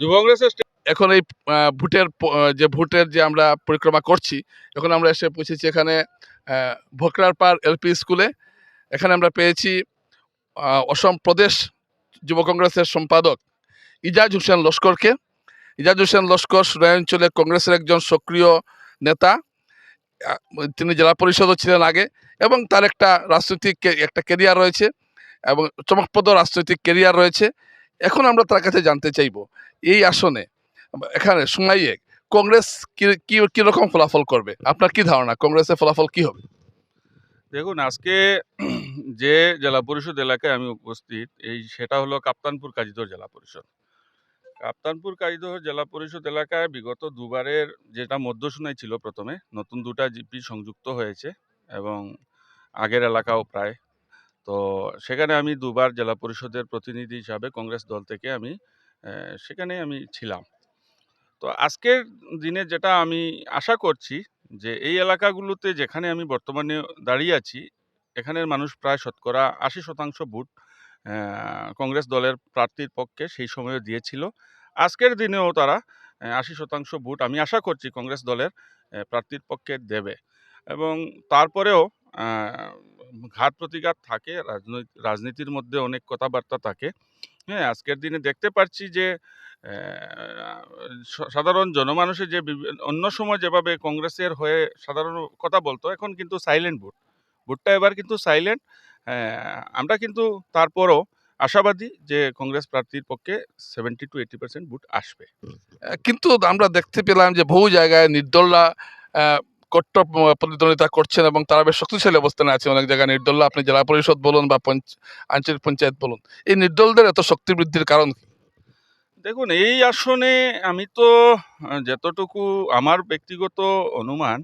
যুব কংগ্রেসের এখন এই ভোটের যে ভোটের যে আমরা পরিক্রমা করছি এখন আমরা এসে পৌঁছেছি এখানে আহ, ভোকরার পার এলপি স্কুলে। এখানে আমরা পেয়েছি অসম প্রদেশ যুব কংগ্রেসের সম্পাদক ইজাজ হোসেন লস্করকে। ইজাজ হোসেন লস্কর সুরাই অঞ্চলে কংগ্রেসের একজন সক্রিয় নেতা। তিনি জেলা পরিষদও ছিলেন আগে এবং তার একটা রাজনৈতিক একটা কেরিয়ার রয়েছে এবং চমকপ্রদ রাজনৈতিক কেরিয়ার রয়েছে। এখন আমরা তার কাছে জানতে চাইব এই আসনে এখানে সুমাইয়ে কংগ্রেস কি কীরকম ফলাফল করবে? আপনার কি ধারণা? কংগ্রেসের ফলাফল কি হবে? দেখুন, আজকে যে জেলা পরিষদ এলাকায় আমি উপস্থিত, এই সেটা হলো কাপ্তানপুর কাজিদর জেলা পরিষদ। কাপ্তানপুর কাজিদর জেলা পরিষদ এলাকায় বিগত দুবারের যেটা মধ্যশুনাই ছিল প্রথমে, নতুন দুটা জিপি সংযুক্ত হয়েছে এবং আগের এলাকাও প্রায়। তো সেখানে আমি দুবার জেলা পরিষদের প্রতিনিধি হিসাবে কংগ্রেস দল থেকে আমি সেখানে আমি ছিলাম। তো আজকের দিনে যেটা আমি আশা করছি যে এই এলাকাগুলোতে যেখানে আমি বর্তমানে দাঁড়িয়ে আছি, এখানের মানুষ প্রায় শতকরা আশি শতাংশ ভোট কংগ্রেস দলের প্রার্থীর পক্ষে সেই সময়ে দিয়েছিল। আজকের দিনেও তারা আশি শতাংশ ভোট আমি আশা করছি কংগ্রেস দলের প্রার্থীর পক্ষে দেবে। এবং তারপরেও ঘাত প্রতিঘাত থাকে রাজনৈতিক রাজনীতির মধ্যে অনেক কথাবার্তা থাকে। হ্যাঁ আজকের দিনে দেখতে পাচ্ছি যে সাধারণ জনমানুষের যে অন্য সময় যেভাবে কংগ্রেসের হয়ে সাধারণ কথা বলতো, এখন কিন্তু সাইলেন্ট ভোট ভোটটা এবার কিন্তু সাইলেন্ট আমরা কিন্তু তারপরও আশাবাদী যে কংগ্রেস প্রার্থীর পক্ষে seventy two eighty percent vote আসবে। কিন্তু আমরা দেখতে পেলাম যে বহু জায়গায় নির্দলরা কট্টর প্রতিদ্বন্দ্বিতা করছেন এবং তারা বেশ শক্তিশালী অবস্থানে আছে অনেক জায়গায় নির্দলরা আপনি জেলা পরিষদ বলুন বা আঞ্চলিক পঞ্চায়েত বলুন, এই নির্দলদের এত শক্তি বৃদ্ধির কারণ? দেখুন, এই আসনে আমি তো যতটুকু আমার ব্যক্তিগত অনুমান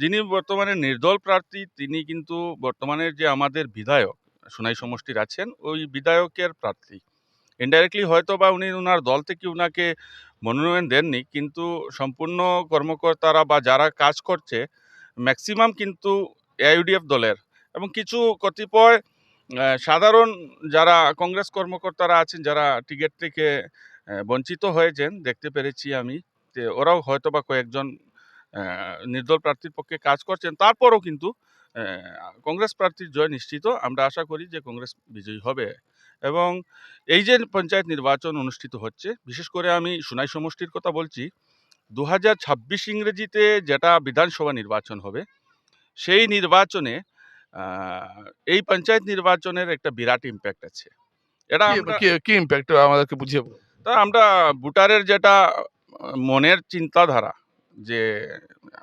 যিনি বর্তমানে নির্দল প্রার্থী, তিনি কিন্তু বর্তমানের যে আমাদের বিধায়ক সোনাই সমষ্টির আছেন, ওই বিধায়কের প্রার্থী ইনডাইরেক্টলি হয়তো বা উনি ওনার দল থেকে উনাকে মনোনয়ন দেননি, কিন্তু সম্পূর্ণ কর্মকর্তারা বা যারা কাজ করছে ম্যাক্সিমাম কিন্তু এআইউডিএফ দলের। এবং কিছু কতিপয় সাধারণ যারা কংগ্রেস কর্মকর্তারা আছেন, যারা টিকিট থেকে বঞ্চিত হয়েছেন, দেখতে পেরেছি আমি ওরাও হয়তো বা কয়েকজন নির্দল প্রার্থীর পক্ষে কাজ করছেন। তারপরও কিন্তু কংগ্রেস প্রার্থীর জয় নিশ্চিত। আমরা আশা করি যে কংগ্রেস বিজয়ী হবে। এবং এই যে পঞ্চায়েত নির্বাচন অনুষ্ঠিত হচ্ছে বিশেষ করে আমি সোনাই সমষ্টির কথা বলছি দু হাজার ছাব্বিশ ইংরেজিতে যেটা বিধানসভা নির্বাচন হবে সেই নির্বাচনে এই পঞ্চায়েত নির্বাচনের একটা বিরাট ইম্প্যাক্ট আছে এটা কি- ইম্প্যাক্ট আমাদেরকে বুঝিয়ে। তা আমরা ভোটারের যেটা মনের চিন্তাধারা যে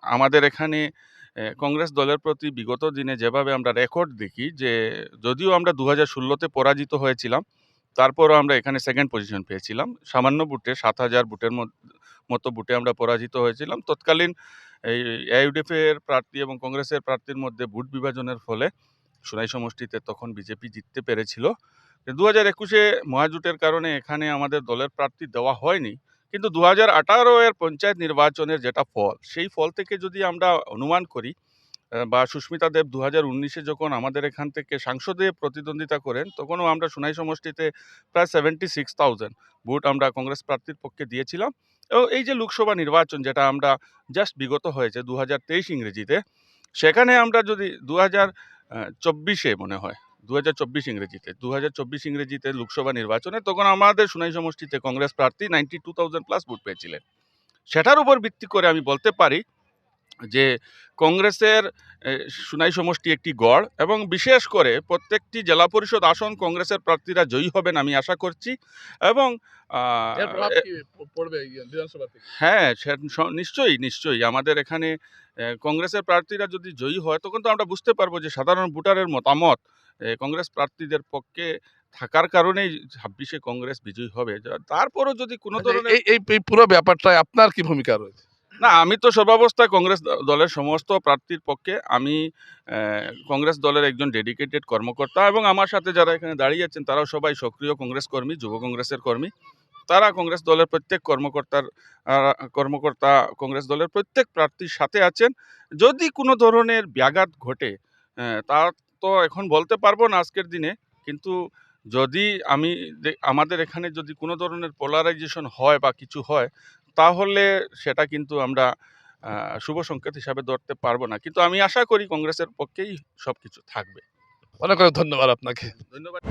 আমাদের এখানে কংগ্রেস দলের প্রতি বিগত দিনে যেভাবে আমরা রেকর্ড দেখি যে, যদিও আমরা দু হাজার ষোলোতে পরাজিত হয়েছিলাম, তারপরও আমরা এখানে সেকেন্ড পজিশন পেয়েছিলাম। সামান্য বুটে, সাত হাজার বুটের মত- বুটে আমরা পরাজিত হয়েছিলাম। তৎকালীন এই এর প্রার্থী এবং কংগ্রেসের প্রার্থীর মধ্যে বুট বিভাজনের ফলে সোনাই সমষ্টিতে তখন বিজেপি জিততে পেরেছিল। দু হাজার একুশে মহাজোটের কারণে এখানে আমাদের দলের প্রার্থী দেওয়া হয়নি। কিন্তু দু হাজার আঠারো এর পঞ্চায়েত নির্বাচনের যেটা ফল, সেই ফল থেকে যদি আমরা অনুমান করি বা সুস্মিতা দেব দু হাজার উনিশে যখন আমাদের এখান থেকে সাংসদে প্রতিদ্বন্দ্বিতা করেন, তখনও আমরা সোনাই সমষ্টিতে প্রায় সেভেন্টি সিক্স থাউজেন্ড ভোট আমরা কংগ্রেস প্রার্থীর পক্ষে দিয়েছিলাম। এবং এই যে লোকসভা নির্বাচন যেটা আমরা জাস্ট বিগত হয়েছে দু হাজার তেইশ ইংরেজিতে, সেখানে আমরা যদি দু হাজার চব্বিশে মনে হয় দু হাজার চব্বিশ ইংরেজিতে। দু হাজার চব্বিশ ইংরেজিতে লোকসভা নির্বাচনে তখন আমাদের সোনাই সমষ্টিতে কংগ্রেস প্রার্থী ninety two thousand plus vote পেয়েছিলেন। সেটার উপর ভিত্তি করে আমি বলতে পারি যে কংগ্রেসের সুনাই সমষ্টি একটি গড় এবং বিশেষ করে প্রত্যেকটি জেলা পরিষদ আসন কংগ্রেসের প্রার্থীরা জয়ী হবেন আমি আশা করছি এবং? হ্যাঁ নিশ্চয়ই নিশ্চয়ই। আমাদের এখানে কংগ্রেসের প্রার্থীরা যদি জয়ী হয় তখন তো আমরা বুঝতে পারব যে সাধারণ ভোটারের মতামত কংগ্রেস প্রার্থীদের পক্ষে থাকার কারণেই ছাব্বিশে কংগ্রেস বিজয়ী হবে। তারপরও যদি কোনো আচ্ছা, ধরনের এই পুরো ব্যাপারটায় আপনার কি ভূমিকা রয়েছে? না, আমি তো সর্বাবস্থায় কংগ্রেস দলের সমস্ত প্রার্থীর পক্ষে আমি কংগ্রেস দলের একজন ডেডিকেটেড কর্মকর্তা এবং আমার সাথে যারা এখানে দাঁড়িয়ে আছেন, তারাও সবাই সক্রিয় কংগ্রেস কর্মী, যুব কংগ্রেসের কর্মী। তারা কংগ্রেস দলের প্রত্যেক কর্মকর্তার কর্মকর্তা কংগ্রেস দলের প্রত্যেক প্রার্থীর সাথে আছেন। যদি কোনো ধরনের ব্যাঘাত ঘটে তা তো এখন বলতে পারব না আজকের দিনে। কিন্তু যদি আমি আমাদের এখানে যদি কোনো ধরনের পোলারাইজেশন হয় বা কিছু হয় তাহলে সেটা কিন্তু আমরা শুভ সংকেত হিসাবে ধরতে পারব না। কিন্তু আমি আশা করি কংগ্রেসের পক্ষেই সব কিছু থাকবে। অনেক অনেক ধন্যবাদ আপনাকে। ধন্যবাদ।